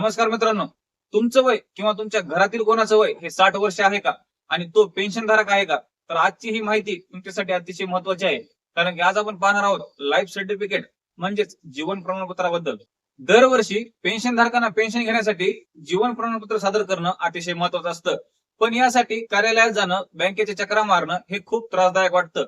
नमस्कार मित्रांनो. तुमचं वय किंवा तुमच्या घरातील कोणाचं वय हे साठ वर्ष आहे का? आणि तो पेन्शनधारक आहे का? तर आजची ही माहिती तुमच्यासाठी अतिशय महत्वाची आहे. कारण की आज आपण पाहणार आहोत लाईफ सर्टिफिकेट म्हणजेच जीवन प्रमाणपत्राबद्दल. दरवर्षी पेन्शन धारकांना पेन्शन घेण्यासाठी जीवन प्रमाणपत्र सादर करणं अतिशय महत्वाचं असतं. पण यासाठी कार्यालयात जाणं बँकेच्या चक्रा मारणं हे खूप त्रासदायक वाटतं.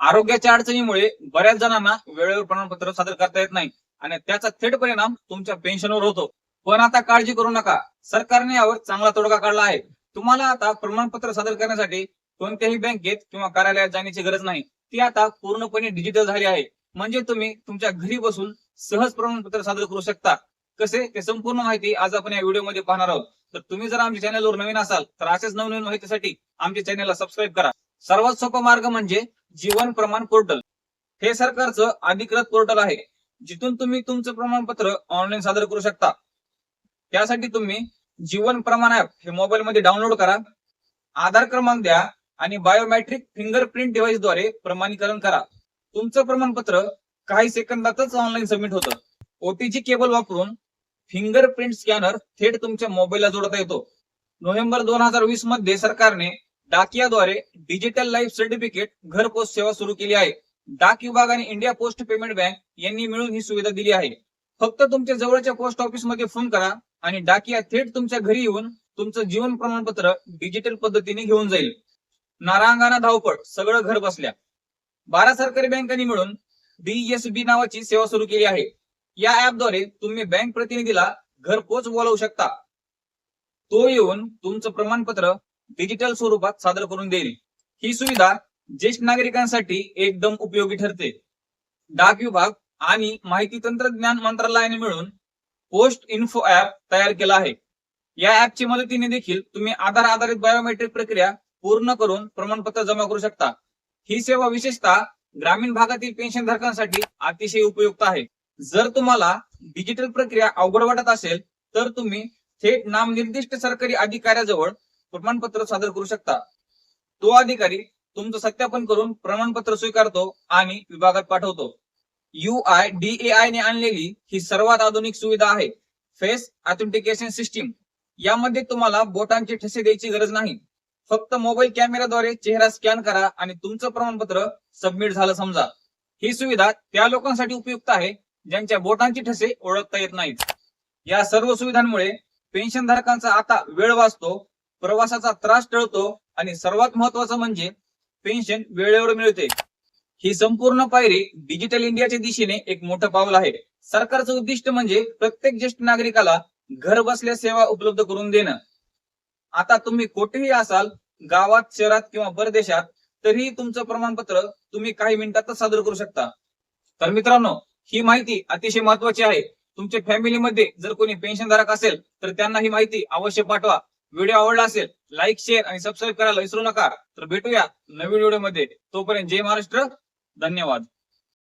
आरोग्याच्या अडचणीमुळे बऱ्याच जणांना वेळेवर प्रमाणपत्र सादर करता येत नाही. आणि त्याचा थेट परिणाम तुमच्या पेन्शनवर होतो. पण आता काळजी करू नका. सरकारने यावर चांगला तोडगा काढला आहे. तुम्हाला आता प्रमाणपत्र सादर करण्यासाठी कोणत्याही बँकेत किंवा कार्यालयात जाण्याची गरज नाही. ती आता पूर्णपणे डिजिटल झाली आहे. म्हणजे तुम्ही तुमच्या घरी बसून सहज प्रमाणपत्र सादर करू शकता. कसे? ते संपूर्ण माहिती आज आपण या व्हिडिओमध्ये पाहणार आहोत. तर तुम्ही जर आमच्या चॅनलवर नवीन असाल तर असेच नवनवीन माहितीसाठी आमच्या चॅनलला सबस्क्राईब करा. सर्वात सोपा मार्ग म्हणजे जीवन प्रमाण पोर्टल. हे सरकारचं अधिकृत पोर्टल आहे जिथून तुम्ही तुमचं प्रमाणपत्र ऑनलाईन सादर करू शकता. त्यासाठी तुम्ही जीवन प्रमाण ऍप हे मोबाईल मध्ये डाउनलोड करा. आधार क्रमांक द्या आणि बायोमॅट्रिक फिंगरप्रिंट डिव्हाइसद्वारे प्रमाणीकरण करा. तुमचं प्रमाणपत्र काही सेकंदातच ऑनलाईन सबमिट होतं. ओटीजी केबल वापरून फिंगरप्रिंट स्कॅनर थेट तुमच्या मोबाईलला जोडता येतो. नोव्हेंबर दोन हजार वीसमध्ये सरकारने डाकियाद्वारे डिजिटल लाईफ सर्टिफिकेट घरपोच सेवा सुरू केली आहे. डाक विभाग आणि इंडिया पोस्ट पेमेंट बँक यांनी मिळून ही सुविधा दिली आहे. फक्त तुमच्या जवळच्या पोस्ट ऑफिसमध्ये फोन करा. आणि डाकिया थेट तुमच्या घरी येऊन तुमचं जीवन प्रमाणपत्र डिजिटल पद्धतीने घेऊन जाईल. नारांगाना धावपळ सगळं घर बसल्या. बारा सरकारी बँकांनी मिळून डीएसबी नावाची सेवा सुरू केली आहे. या ऍपद्वारे तुम्ही बँक प्रतिनिधीला घरपोच बोलावू शकता. तो येऊन तुमचं प्रमाणपत्र डिजिटल स्वरूपात सादर करून देईल. ही सुविधा ज्येष्ठ नागरिकांसाठी एकदम उपयोगी ठरते. डाक विभाग आणि माहिती तंत्रज्ञान मंत्रालयाने मिळून पोस्ट इन्फो ऍप तयार केला आहे. या ऍपच्या मदतीने देखील तुम्ही आधार आधारित बायोमेट्रिक प्रक्रिया पूर्ण करून प्रमाणपत्र जमा करू शकता. ही सेवा विशेषतः ग्रामीण भागातील पेन्शन धारकांसाठी अतिशय उपयुक्त आहे. जर तुम्हाला डिजिटल प्रक्रिया अवघड वाटत असेल तर तुम्ही थेट नामनिर्दिष्ट सरकारी अधिकाऱ्याजवळ प्रमाणपत्र सादर करू शकता. तो अधिकारी तुमचं सत्यापन करून प्रमाणपत्र स्वीकारतो आणि विभागात पाठवतो. U I D A I ने आणलेली ही सर्वात आधुनिक सुविधा आहे. फेस ऑथेंटिकेशन सिस्टीम यामध्ये तुम्हाला बोटांचे ठसे द्यायची गरज नाही. फक्त मोबाईल कॅमेराद्वारे चेहरा स्कॅन करा आणि तुमचं प्रमाणपत्र सबमिट झालं समजा. ही सुविधा त्या लोकांसाठी उपयुक्त आहे ज्यांच्या बोटांची ठसे ओळखता येत नाहीत. या सर्व सुविधांमुळे पेन्शन धारकांचा आता वेळ वाचतो प्रवासाचा त्रास टळतो आणि सर्वात महत्वाचं म्हणजे पेन्शन वेळेवर मिळते. ही संपूर्ण पायरी डिजिटल इंडियाच्या दिशेने एक मोठं पाऊल आहे. सरकारचं उद्दिष्ट म्हणजे प्रत्येक ज्येष्ठ नागरिकाला घर बसल्या सेवा उपलब्ध करून देणं. आता तुम्ही कुठेही असाल गावात शहरात किंवा परदेशात तरीही तुमचं प्रमाणपत्र तुम्ही काही मिनिटातच सादर करू शकता. तर मित्रांनो ही माहिती अतिशय महत्वाची आहे. तुमच्या फॅमिलीमध्ये जर कोणी पेन्शनधारक असेल तर त्यांना ही माहिती अवश्य पाठवा. व्हिडिओ आवडला असेल लाईक शेअर आणि सबस्क्राईब करायला विसरू नका. तर भेटूया नवीन व्हिडिओमध्ये तोपर्यंत जय महाराष्ट्र धन्यवाद.